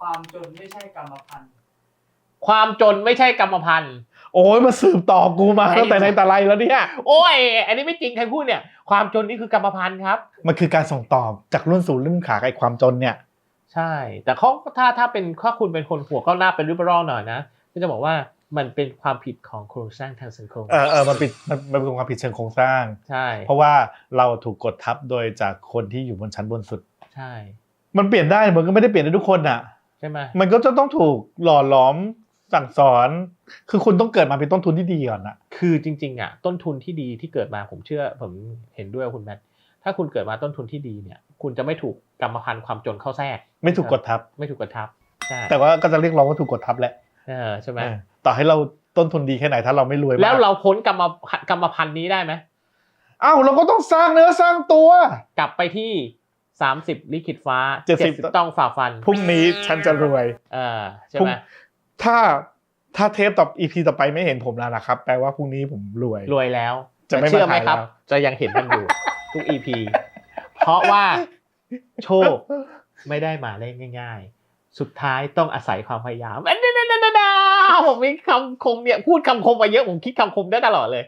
ความจนไม่ใช่กรรมพันธุ์ความจนไม่ใช่กรรมพันธุ์ โอ้ยมาสืบต่อกูมาไหนตั้งแต่ในแต่ไรแล้วเนี่ย โอ้ย อันนี้ไม่จริงใครพูดเนี่ย ความจนนี่คือกรรมพันธุ์ครับ มันคือการส่งต่อจากรุ่นสู่รุ่นขาไอ้ความจนเนี่ย ใช่ แต่เขาถ้าถ้าเป็นถ้าคุณเป็นคนหัวก้าวหน้าเป็นริบรอลหน่อยนะก็จะบอกว่ามันเป็นความผิดของโครงสร้างทางสังคม เออเออมันเป็นมันมันเป็นความผิดเชิงโครงสร้าง ใช่ เพราะว่าเราถูกกดทับโดยจากคนที่อยู่บนชั้นบนสุด ใช่ มันเปลี่ยนได้มันก็ไม่ได้เปลี่ยนได้ทุกคนอะ ใช่ไหมมันก็จะต้องถูกหล่อหลอมสั่งสอน คือคุณต้องเกิดมาเป็นต้นทุนที่ดีก่อนอะคือจริง ๆอะต้นทุนที่ดีที่เกิดมาผมเชื่อ ผมเห็นด้วยกับคุณแมทถ้าคุณเกิดมาต้นทุนที่ดีเนี่ย คุณจะไม่ถูกกรรมพันธุ์ความจนเข้าแทรก ไม่ถูกกดทับ ไม่ถูกกดทับใช่แต่ว่าก็จะเรียกร้องว่าถูกกดทับแหละเออใช่ไหมเออต่อให้เราต้นทุนดีแค่ไหนถ้าเราไม่รวยมากแล้วเราพ้นกรรมกรรมพันธุ์นี้ได้ไหมอ้าวเราก็ต้องสร้างเนื้อสร้างตัว กลับไปที่ 30ลิขิตฟ้า70 70ต้องฝ่าฟัน พรุ่งนี้ฉันจะรวยเออใช่ไหมถ้าถ้าเทปต่ออีพีต่อไปไม่เห็นผมแล้วนะครับ แปลว่าพรุ่งนี้ผมรวย รวยแล้ว จะไม่แต่เชื่อไหมมาถ่ายครับแล้วจะยังเห็นมันอยู่ทุก EP เพราะว่าโชคไม่ได้มาได้ง่าย ๆ สุดท้ายต้องอาศัยความพยายามอันนี้ๆๆๆผมมีคำคมเนี่ยพูดคำคมมาเยอะผมคิดคำคมได้ตลอดเลย